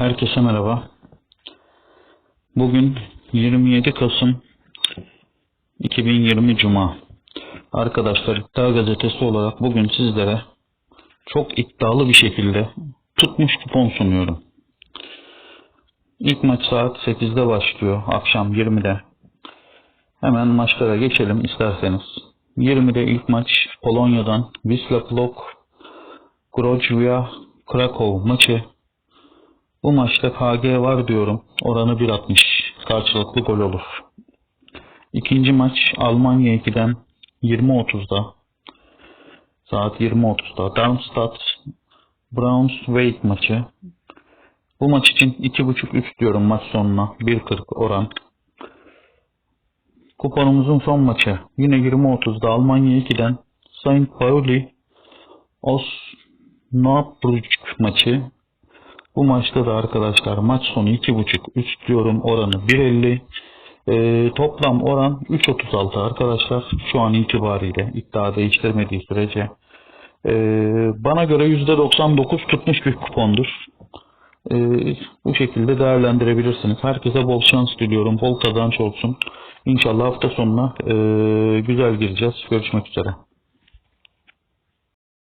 Herkese merhaba. Bugün 27 Kasım 2020 Cuma. Arkadaşlar İddia Gazetesi olarak bugün sizlere çok iddialı bir şekilde tutmuş kupon sunuyorum. İlk maç saat 8'de başlıyor. Akşam 20'de. Hemen maçlara geçelim isterseniz. 20'de ilk maç Polonya'dan Wisla Plock Grozia Krakow maçı. Bu maçta KG var diyorum. Oranı 1.60. Karşılıklı gol olur. İkinci maç Almanya 2'den 20.30'da. Saat 20.30'da. Darmstadt Braunschweig maçı. Bu maç için 2.5 üst diyorum maç sonuna. 1.40 oran. Kuponumuzun son maçı. Yine 20.30'da Almanya 2'den St. Pauli Osnabrück maçı. Bu maçta da arkadaşlar maç sonu 2.5 üst diyorum oranı 1.50. Ee, toplam oran 3.36 arkadaşlar şu an itibariyle iddia değiştirmediği sürece. Ee, bana göre %99 tutmuş bir kupondur. Ee, bu şekilde değerlendirebilirsiniz. Herkese bol şans diliyorum. Bol kazanç olsun. İnşallah hafta sonuna ee, güzel gireceğiz. Görüşmek üzere.